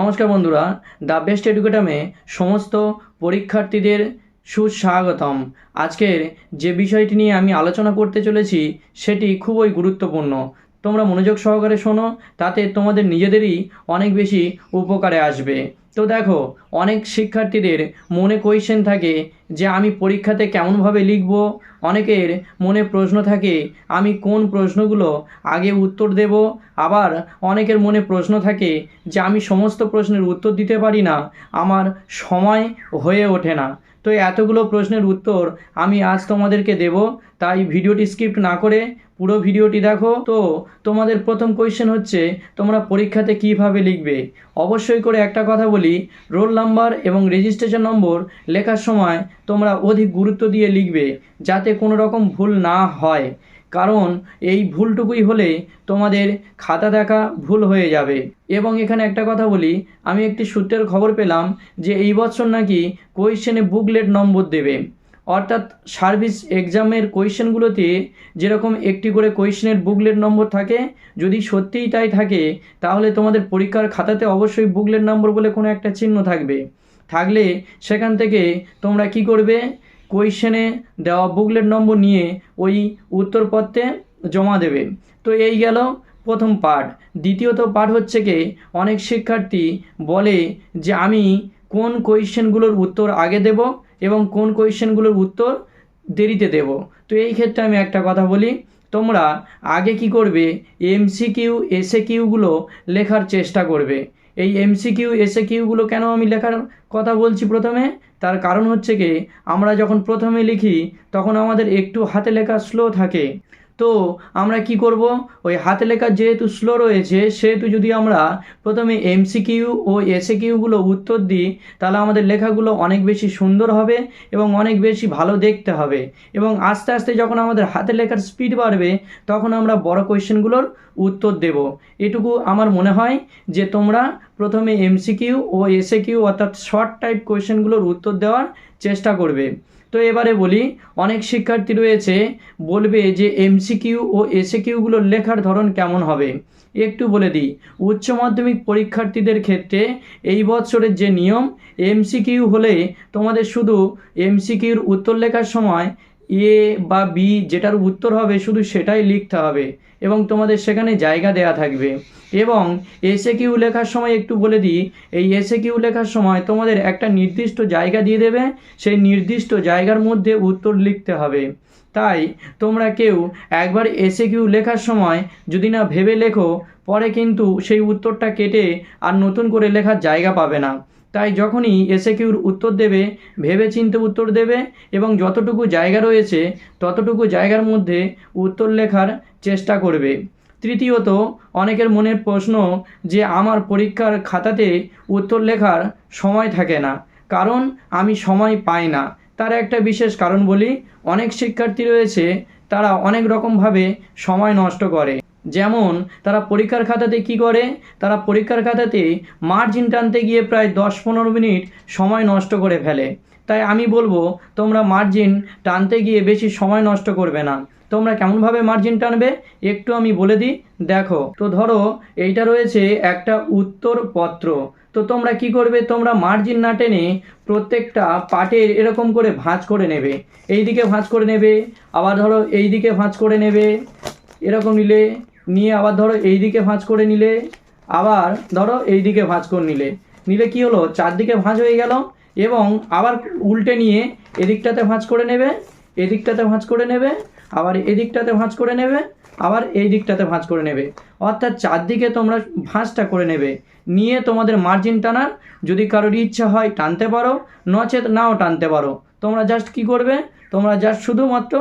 নমস্কার বন্ধুরা, the best এডুকেটামে সমস্ত পরীক্ষার্থীদের সুস্বাগতম। আজকের যে বিষয়টি নিয়ে আমি আলোচনা করতে চলেছি, সেটি খুবই গুরুত্বপূর্ণ। তোমরা মনোযোগ সহকারে শোনো, তাতে তোমাদের নিজেদেরই অনেক বেশি উপকারে আসবে। তো দেখো, অনেক শিক্ষার্থীদের মনে কোয়েশ্চেন থাকে যে আমি পরীক্ষাতে কেমনভাবে লিখব? অনেকের মনে প্রশ্ন থাকে, আমি কোন প্রশ্নগুলো আগে উত্তর দেব? আবার অনেকের মনে প্রশ্ন থাকে যে আমি সমস্ত প্রশ্নের উত্তর দিতে পারি না, আমার সময় হয়ে ওঠে না। তো এতগুলো প্রশ্নের উত্তর আমি আজ তোমাদেরকে দেব। তাই ভিডিওটি স্কিপ না করে পুরো ভিডিওটি দেখো। তো তোমাদের প্রথম কোয়েশ্চেন হচ্ছে, তোমরা পরীক্ষাতে কীভাবে লিখবে? অবশ্যই করে একটা কথা বলি, রোল নাম্বার এবং রেজিস্ট্রেশন নম্বর লেখার সময় তোমরা অধিক গুরুত্ব দিয়ে লিখবে, যাতে কোনো রকম ভুল না হয়। কারণ এই ভুলটুকুই হলে তোমাদের খাতা দেখা ভুল হয়ে যাবে। এবং এখানে একটা কথা বলি, আমি একটি সূত্রের খবর পেলাম যে এই বছর নাকি কোয়েশ্চেনে বুকলেট নম্বর দেবে। অর্থাৎ সার্ভিস এক্সামের কোয়েশ্চেনগুলোতে যেরকম একটি করে কোয়েশ্চেনের বুকলেট নম্বর থাকে, যদি সত্যিই তাই থাকে, তাহলে তোমাদের পরীক্ষার খাতাতে অবশ্যই বুকলেট নম্বর বলে কোনো একটা চিহ্ন থাকবে। থাকলে সেখান থেকে তোমরা কি করবে? কোয়েশ্চেনে দেওয়া বুকলেট নম্বর নিয়ে ওই উত্তরপত্রে জমা দেবে। তো এই গেল প্রথম পাঠ। দ্বিতীয়ত পাঠ হচ্ছে কি, অনেক শিক্ষার্থী বলে যে আমি কোন কোয়েশ্চেনগুলোর উত্তর আগে দেব এবং কোন কোয়েশ্চেনগুলোর উত্তর দেরিতে দেব। তো এই ক্ষেত্রে আমি একটা কথা বলি, তোমরা আগে কি করবে এমসিকিউ এসএ কিউগুলো লেখার চেষ্টা করবে। এই এমসিকিউ এসএ কিউগুলো কেন আমি লেখার কথা বলছি প্রথমে? তার কারণ হচ্ছে কি, আমরা যখন প্রথমে লিখি, তখন আমাদের একটু হাতে লেখা স্লো থাকে। তো আমরা কি করব? ওই হাতে লেখা যেহেতু স্লো রয়েছে, সেহেতু যদি আমরা প্রথমে এমসিকিউ ও এসে কিউগুলো উত্তর দিই, তাহলে আমাদের লেখাগুলো অনেক বেশি সুন্দর হবে এবং অনেক বেশি ভালো দেখতে হবে। এবং আস্তে আস্তে যখন আমাদের হাতে লেখার স্পিড বাড়বে, তখন আমরা বড় কোয়েশ্চেনগুলোর উত্তর দেব। এটুকু আমার মনে হয় যে তোমরা প্রথমে এমসিকিউ ও এসএ কিউ অর্থাৎ শর্ট টাইপ কোয়েশ্চেনগুলোর উত্তর দেওয়ার চেষ্টা করবে। তো এবারে বলি, অনেক শিক্ষার্থী রয়েছে, বলবে যে এমসিকিউ ও এসে কিউগুলোর লেখার ধরন কেমন হবে? একটু বলে দিই, উচ্চ মাধ্যমিক পরীক্ষার্থীদের ক্ষেত্রে এই বছরের যে নিয়ম এমসিকিউ হলে তোমাদের শুধু এমসিকিউর উত্তর লেখার সময় এ বা বি যেটার উত্তর হবে শুধু সেটাই লিখতে হবে এবং তোমাদের সেখানে জায়গা দেয়া থাকবে। এবং এসে কিউ লেখার সময় একটু বলে দিই, এই এসে কিউ লেখার সময় তোমাদের একটা নির্দিষ্ট জায়গা দিয়ে দেবে, সেই নির্দিষ্ট জায়গার মধ্যে উত্তর লিখতে হবে। তাই তোমরা কেউ একবার এসে কিউ লেখার সময় যদি না ভেবে লেখো, পরে কিন্তু সেই উত্তরটা কেটে আর নতুন করে লেখার জায়গা পাবে না। তাই যখনই এসে কিউর উত্তর দেবে ভেবে চিনতে উত্তর দেবে এবং যতটুকু জায়গা রয়েছে, ততটুকু জায়গার মধ্যে উত্তর লেখার চেষ্টা করবে। তৃতীয়ত, অনেকের মনের প্রশ্ন যে আমার পরীক্ষার খাতাতে উত্তর লেখার সময় থাকে না, কারণ আমি সময় পাই না। তার একটা বিশেষ কারণ বলি, অনেক শিক্ষার্থী রয়েছে, তারা অনেক রকমভাবে সময় নষ্ট করে। যেমন, তারা পরীক্ষার খাতাতে কি করে? তারা পরীক্ষার খাতাতে মার্জিন টানতে গিয়ে প্রায় দশ পনেরো মিনিট সময় নষ্ট করে ফেলে। তাই আমি বলব, তোমরা মার্জিন টানতে গিয়ে বেশি সময় নষ্ট করবে না। তোমরা কেমনভাবে মার্জিন টানবে? একটু আমি বলে দিই। দেখো, তো ধরো, এইটা রয়েছে একটা উত্তরপত্র। তো তোমরা কি করবে? তোমরা মার্জিন না টেনে প্রত্যেকটা পাটের এরকম করে ভাঁজ করে নেবে। এই দিকে ভাঁজ করে নেবে, আবার ধরো এই দিকে ভাঁজ করে নেবে। এরকম নিলে, নিয়ে আবার ধরো এই দিকে ভাঁজ করে নিলে, আবার ধরো এই দিকে ভাঁজ করে নিলে। নিলে কি হলো? চারদিকে ভাঁজ হয়ে গেল এবং আবার উল্টে নিয়ে এদিকটাতে ভাঁজ করে নেবে, এদিকটাতে ভাঁজ করে নেবে, আবার এদিকটাতে ভাঁজ করে নেবে, আবার এই দিকটাতে ভাঁজ করে নেবে। অর্থাৎ চারদিকে তোমরা ভাঁজটা করে নেবে। নিয়ে তোমাদের মার্জিন টানার যদি কারোর ইচ্ছা হয় টানতে পারো, নচেত নাও টানতে পারো। তোমরা জাস্ট কি করবে? তোমরা জাস্ট শুধুমাত্র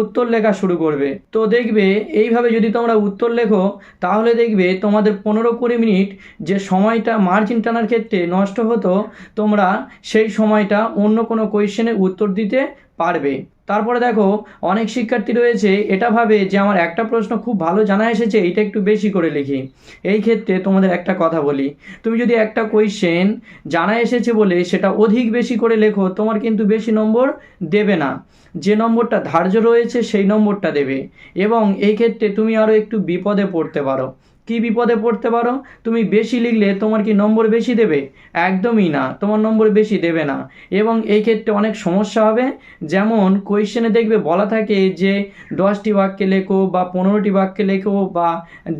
উত্তর লেখা শুরু করবে। তো দেখবে, এইভাবে যদি তোমরা উত্তর লেখো, তাহলে দেখবে তোমাদের পনেরো কুড়ি মিনিট যে সময়টা মার্জিন টানার ক্ষেত্রে নষ্ট হতো, তোমরা সেই সময়টা অন্য কোনো কোয়েশ্চেনের উত্তর দিতে পারবে। তারপরে দেখো, অনেক শিক্ষার্থী রয়েছে, এটা ভাবে যে আমার একটা প্রশ্ন খুব ভালো জানা এসেছে এটা একটু বেশি করে লিখি। এই ক্ষেত্রে তোমাদের একটা কথা বলি, তুমি যদি একটা কোয়েশ্চেন জানা এসেছে বলে সেটা অধিক বেশি করে লেখো, তোমার কিন্তু বেশি নম্বর দেবে না। যে নম্বরটা ধার্য রয়েছে, সেই নম্বরটা দেবে। এবং এই ক্ষেত্রে তুমি আরও একটু বিপদে পড়তে পারো। কি বিপদে পড়তে পারো? তুমি বেশি লিখলে তোমার কি নম্বর বেশি দেবে? একদমই না, তোমার নম্বর বেশি দেবে না। এবং এই ক্ষেত্রে অনেক সমস্যা হবে। যেমন কোয়েশ্চেনে দেখবে বলা থাকে যে, দশটি বাক্যে লেখো বা পনেরোটি বাক্যে লেখো বা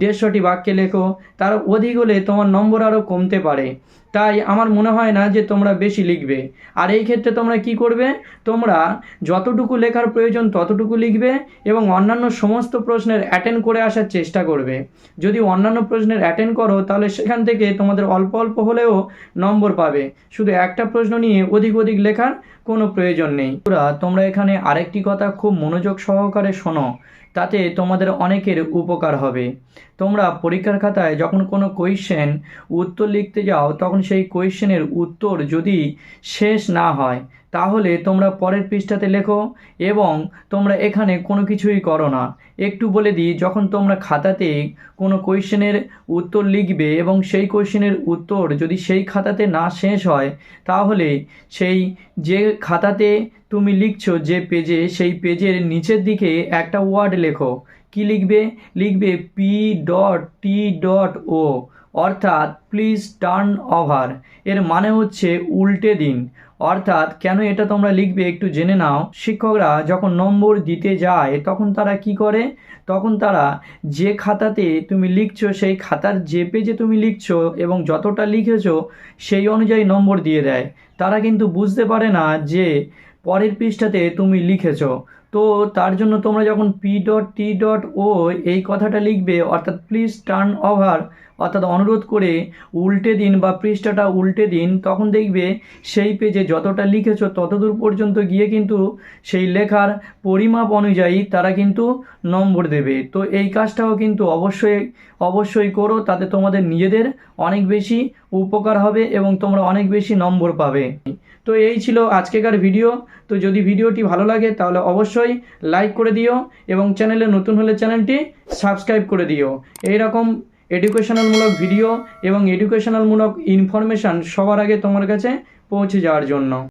দেড়শোটি বাক্যে লেখো, তার অধিক হলে তোমার নম্বর আরও কমতে পারে। তাই আমার মনে হয় না যে তোমরা বেশি লিখবে। আর এই ক্ষেত্রে তোমরা কি করবে? তোমরা যতটুকু লেখার প্রয়োজন ততটুকু লিখবে এবং অন্যান্য সমস্ত প্রশ্নের অ্যাটেন্ড করে আসার চেষ্টা করবে। যদি অন্যান্য প্রশ্নের অ্যাটেন্ড করো, তাহলে সেখান থেকে তোমাদের অল্প অল্প হলেও নম্বর পাবে। শুধু একটা প্রশ্ন নিয়ে অধিক অধিক লেখার কোনো প্রয়োজন নেই। তোমরা তোমরা এখানে আরেকটি কথা খুব মনোযোগ সহকারে শোনো, তাতে তোমাদের অনেকের উপকার হবে। তোমরা পরীক্ষার খাতায় যখন কোনো কোয়েশ্চেন উত্তর লিখতে যাও, তখন সেই কোয়েশ্চেনের উত্তর যদি শেষ না হয় তাহলে তোমরা পরের পৃষ্ঠাতে লেখো, এবং তোমরা এখানে কোনো কিছুই করো না। একটু বলে দিই, যখন তোমরা খাতাতে কোনো কোয়েশ্চেনের উত্তর লিখবে এবং সেই কোয়েশ্চেনের উত্তর যদি সেই খাতাতে না শেষ হয়, তাহলে সেই যে খাতাতে তুমি লিখছো যে পেজে, সেই পেজের নিচের দিকে একটা ওয়ার্ড লেখো। কি লিখবে? লিখবে P dot T dot O অর্থাৎ প্লিজ টার্ন ওভার এর মানে হচ্ছে উল্টে দিন। অর্থাৎ কেন এটা তোমরা লিখবে একটু জেনে নাও। শিক্ষকরা যখন নম্বর দিতে যায়, তখন তারা কি করে? তখন তারা যে খাতাতে তুমি লিখছো, সেই খাতার যে পেজে তুমি লিখছো এবং যতটা লিখেছো, সেই অনুযায়ী নম্বর দিয়ে দেয়। তারা কিন্তু বুঝতে পারে না যে পরের পৃষ্ঠাতে তুমি লিখেছো। তো তার জন্য তোমরা যখন P dot T dot O এই কথাটা লিখবে, অর্থাৎ প্লিজ টার্ন ওভার অর্থাৎ অনুরোধ করে উল্টে দিন বা পৃষ্ঠাটা উল্টে দিন, তখন দেখবে সেই পেজে যতটা লিখেছো ততদূর পর্যন্ত গিয়ে কিন্তু সেই লেখার পরিমাপ অনুযায়ী তারা কিন্তু নম্বর দেবে। তো এই কাজটাও কিন্তু অবশ্যই অবশ্যই করো, তাতে তোমাদের নিজেদের অনেক বেশি উপকার হবে এবং তোমরা অনেক বেশি নম্বর পাবে। তো এই ছিল আজকেকার ভিডিও। তো যদি ভিডিওটি ভালো লাগে, তাহলে অবশ্যই লাইক করে দিও এবং চ্যানেলে নতুন হলে চ্যানেলটি সাবস্ক্রাইব করে দিও। এই রকম এডুকেশনালমূলক ভিডিও এবং এডুকেশনালমূলক ইনফরমেশান সবার আগে তোমার কাছে পৌঁছে যাওয়ার জন্য।